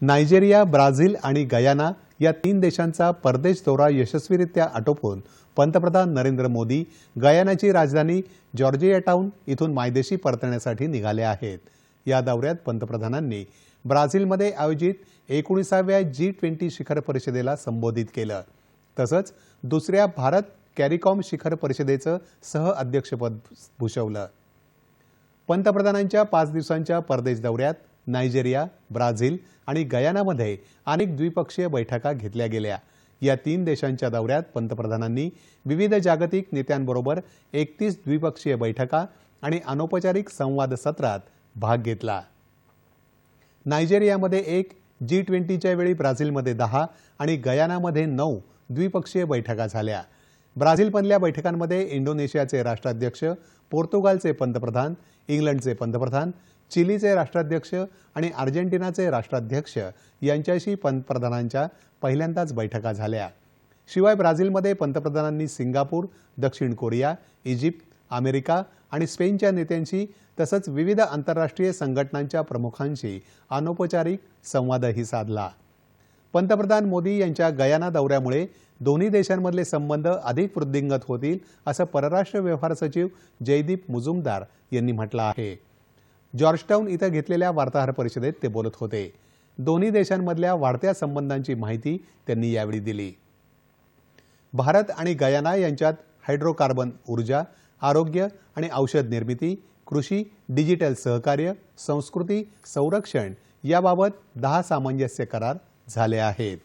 Nigeria Brazil आणि Guyana या तीन देशांचा परदेश दौरा यशस्वीरित्या आटोपून पंतप्रधान नरेंद्र मोदी गयानाची राजधानी जॉर्जिया टाऊन इथून मायदेशी परतण्यासाठी निघाले आहेत. या दौऱ्यात पंतप्रधानांनी ब्राझीलमध्ये आयोजित एकोणीसाव्या जी ट्वेंटी शिखर परिषदेला संबोधित केलं. तसंच दुसऱ्या भारत कॅरिकॉम शिखर परिषदेचं सहअध्यक्षपद भूषवलं. पंतप्रधानांच्या पाच दिवसांच्या परदेश दौऱ्यात नायजेरिया ब्राझील आणि गयानामध्ये अनेक द्विपक्षीय बैठका घेतल्या गेल्या. या तीन देशांच्या दौऱ्यात पंतप्रधानांनी विविध जागतिक नेत्यांबरोबर एकतीस द्विपक्षीय बैठका आणि अनौपचारिक संवाद सत्रात भाग घेतला. नायजेरियामध्ये एक जी ट्वेंटीच्या वेळी ब्राझीलमध्ये दहा आणि गयानामध्ये नऊ द्विपक्षीय बैठका झाल्या. ब्राझीलमधल्या बैठकांमध्ये इंडोनेशियाचे राष्ट्राध्यक्ष पोर्तुगालचे पंतप्रधान इंग्लंडचे पंतप्रधान चिलीचे राष्ट्राध्यक्ष आणि अर्जेंटिनाचे राष्ट्राध्यक्ष यांच्याशी पंतप्रधानांच्या पहिल्यांदाच बैठका झाल्या. शिवाय ब्राझीलमध्ये पंतप्रधानांनी सिंगापूर दक्षिण कोरिया इजिप्त अमेरिका आणि स्पेनच्या नेत्यांशी तसंच विविध आंतरराष्ट्रीय संघटनांच्या प्रमुखांशी अनौपचारिक संवादही साधला. पंतप्रधान मोदी यांच्या गयाना दौऱ्यामुळे दोन्ही देशांमधले संबंध अधिक वृद्धिंगत होतील असं परराष्ट्र व्यवहार सचिव जयदीप मुजुमदार यांनी म्हटलं आहे. जॉर्जटाऊन इथं घेतलेल्या वार्ताहर परिषदेत ते बोलत होते. दोन्ही देशांमधल्या वाढत्या संबंधांची माहिती त्यांनी यावेळी दिली. भारत आणि गयाना यांच्यात हायड्रोकार्बन ऊर्जा आरोग्य आणि औषध निर्मिती कृषी डिजिटल सहकार्य संस्कृती संरक्षण याबाबत दहा सामंजस्य करार झाले आहेत.